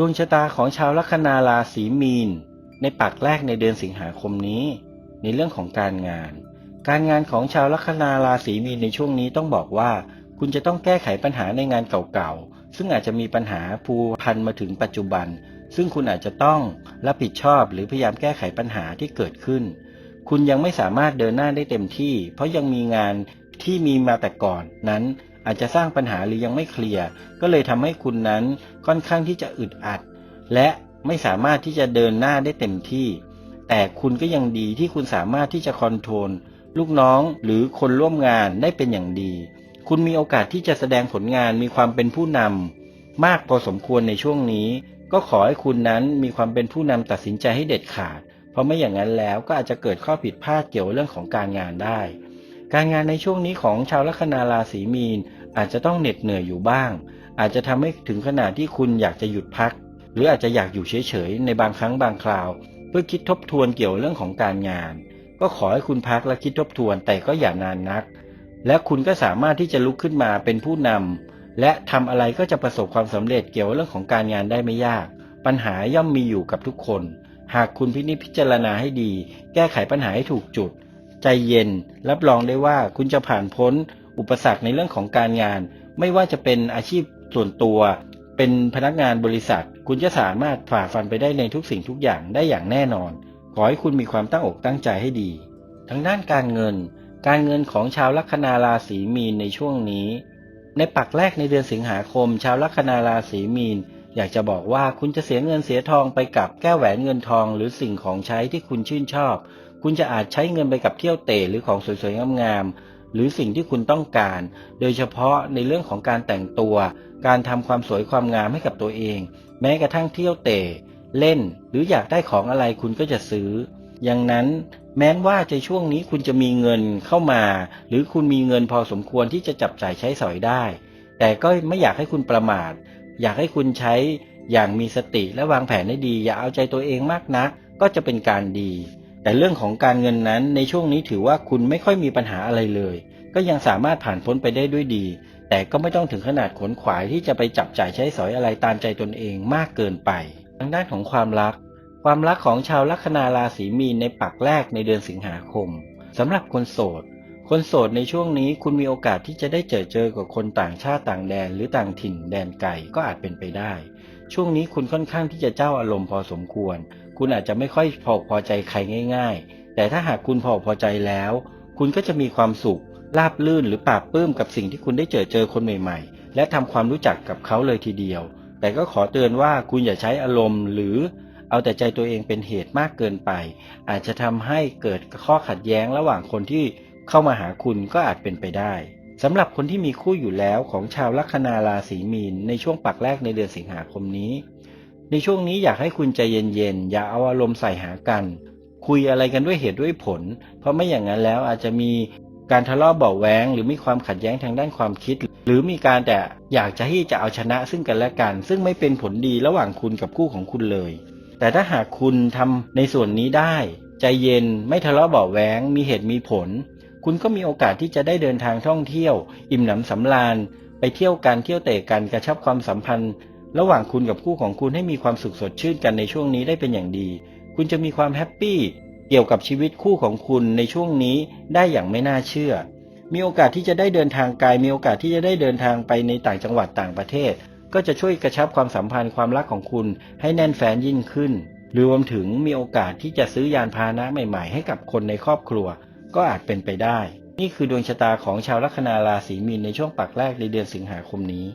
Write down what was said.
ดวงชะตาของชาวลัคนาราศีมีน ในปักแรกในเดือนสิงหาคมนี้ ในเรื่องของการงาน การงานของชาวลัคนาราศีมีนในช่วงนี้ต้องบอกว่า คุณจะต้องแก้ไขปัญหาในงานเก่าๆ ซึ่งอาจจะมีปัญหาผูพันมาถึงปัจจุบัน ซึ่งคุณอาจจะต้องรับผิดชอบหรือพยายามแก้ไขปัญหาที่เกิดขึ้น คุณยังไม่สามารถเดินหน้าได้เต็มที่ เพราะยังมีงานที่มีมาแต่ก่อนนั้น อาจจะสร้างปัญหาหรือยังไม่เคลียร์ก็เลยทำให้คุณนั้นค่อนข้างที่จะอึดอัด และไม่สามารถที่จะเดินหน้าได้เต็มที่ แต่คุณก็ยังดีที่คุณสามารถที่จะคอนโทรลลูกน้องหรือคนร่วมงานได้เป็นอย่างดี คุณมีโอกาสที่จะแสดงผลงานมีความเป็นผู้นำมากพอสมควรในช่วงนี้ ก็ขอให้คุณนั้นมีความเป็นผู้นำตัดสินใจให้เด็ดขาด เพราะไม่อย่างนั้นแล้วก็อาจจะเกิดข้อผิดพลาดเกี่ยวกับเรื่องของการงานได้ การงานในช่วงนี้ของชาวลัคนาราศีมีน อาจจะต้องเหน็ดเหนื่อยอยู่บ้าง อาจจะทำให้ถึงขนาดที่คุณอยากจะหยุดพัก หรืออาจจะอยากอยู่เฉยๆในบางครั้งบางคราว เพื่อคิดทบทวนเกี่ยวเรื่องของการงาน ก็ขอให้คุณพักและคิดทบทวนแต่ก็อย่านานนัก และคุณก็สามารถที่จะลุกขึ้นมาเป็นผู้นำและทำอะไรก็จะประสบความสำเร็จเกี่ยวกับเรื่องของการงานได้ไม่ยาก ปัญหาย่อมมีอยู่กับทุกคน หากคุณพินิจพิจารณาให้ดี แก้ไขปัญหาให้ถูกจุด ใจเย็น รับรองได้ว่าคุณจะผ่านพ้น อุปสรรคในเรื่องของการงาน ไม่ว่าจะเป็นอาชีพส่วนตัว เป็นพนักงานบริษัท คุณจะสามารถฝ่าฟันไปได้ในทุกสิ่งทุกอย่างได้อย่างแน่นอน ขอให้คุณมีความตั้งอกตั้งใจให้ดี ทางด้านการเงิน การเงินของชาวลัคนาราศีมีนในช่วงนี้ ในปักแรกในเดือนสิงหาคม ชาวลัคนาราศีมีนอยากจะบอกว่าคุณจะเสียเงินเสียทองไปกับแก้วแหวนเงินทอง หรือสิ่งของใช้ที่คุณชื่นชอบ คุณจะอาจใช้เงินไปกับเที่ยวเตะหรือของสวยๆงามๆ หรือสิ่งที่คุณต้องการ โดยเฉพาะในเรื่องของการแต่งตัว การทำความสวยความงามให้กับตัวเอง แม้กระทั่งเที่ยวเตะเล่น หรืออยากได้ของอะไรคุณก็จะซื้อ อย่างนั้นแม้ว่าในช่วงนี้คุณจะมีเงินเข้ามา หรือคุณมีเงินพอสมควรที่จะจับจ่ายใช้สอยได้ แต่ก็ไม่อยากให้คุณประมาท อยากให้คุณใช้อย่างมีสติและวางแผนให้ดี อย่าเอาใจตัวเองมากนัก ก็จะเป็นการดี แต่เรื่องของการเงินนั้นในช่วงนี้ถือว่าคุณไม่ค่อยมีปัญหาอะไรเลย ก็ยังสามารถผ่านพ้นไปได้ด้วยดี แต่ก็ไม่ต้องถึงขนาดขนขวายที่จะไปจับจ่ายใช้สอยอะไรตามใจตนเองมากเกินไป ทางด้านของความรัก ความรักของชาวลัคนาราศีมีนในปักแรกในเดือนสิงหาคมสำหรับคนโสด คนโสดในช่วงนี้คุณมีโอกาสที่จะได้เจอเจอกับคนต่างชาติต่างแดน หรือต่างถิ่นแดนไกลก็อาจเป็นไปได้ ช่วงนี้คุณค่อนข้างที่จะเจ้าอารมณ์พอสมควร คุณอาจจะไม่ค่อยพอพอใจใครง่าย ๆ แต่ถ้าหากคุณพอพอใจแล้ว คุณก็จะมีความสุขราบลื่นหรือปราบปลื้มกับสิ่งที่คุณได้เจอเจอคนใหม่ ๆ และทำความรู้จักกับเขาเลยทีเดียว แต่ก็ขอเตือนว่าคุณอย่าใช้อารมณ์ หรือเอาแต่ใจตัวเองเป็นเหตุมากเกินไป อาจจะทำให้เกิดข้อขัดแย้งระหว่างคนที่เข้ามาหาคุณก็อาจเป็นไปได้สำหรับคนที่มีคู่อยู่แล้วของชาวลัคนาราศีมีนในช่วงปักแรกในเดือนสิงหาคมนี้ ในช่วงนี้อยากให้คุณใจเย็นๆ อย่าเอาอารมณ์ใส่หากัน คุยอะไรกันด้วยเหตุด้วยผล เพราะไม่อย่างนั้นแล้วอาจจะมีการทะเลาะเบาะแว้งหรือมีความขัดแย้งทางด้านความคิด หรือมีการแต่อยากจะที่จะเอาชนะซึ่งกันและกัน ซึ่งไม่เป็นผลดีระหว่างคุณกับคู่ของคุณเลย แต่ถ้าหากคุณทำในส่วนนี้ได้ ใจเย็นไม่ทะเลาะเบาะแว้งมีเหตุมีผล คุณก็มีโอกาสที่จะได้เดินทางท่องเที่ยว อิ่มหนำสำราญไปเที่ยวกันเที่ยวเตะกันกระชับความสัมพันธ์ ระหว่างคุณกับคู่ของคุณให้มีความสุขสดชื่นกันในช่วงนี้ได้เป็นอย่างดี คุณจะมีความแฮปปี้เกี่ยวกับชีวิตคู่ของคุณในช่วงนี้ได้อย่างไม่น่าเชื่อ มีโอกาสที่จะได้เดินทางไกล มีโอกาสที่จะได้เดินทางไปในต่างจังหวัดต่างประเทศ ก็จะช่วยกระชับความสัมพันธ์ความรักของคุณให้แน่นแฟ้นยิ่งขึ้น รวมถึงมีโอกาสที่จะซื้อยานพาหนะใหม่ ๆ ให้กับคนในครอบครัว ก็อาจเป็นไปได้ นี่คือดวงชะตาของชาวลัคนาราศีมีนในช่วงปักแรกในเดือนสิงหาคมนี้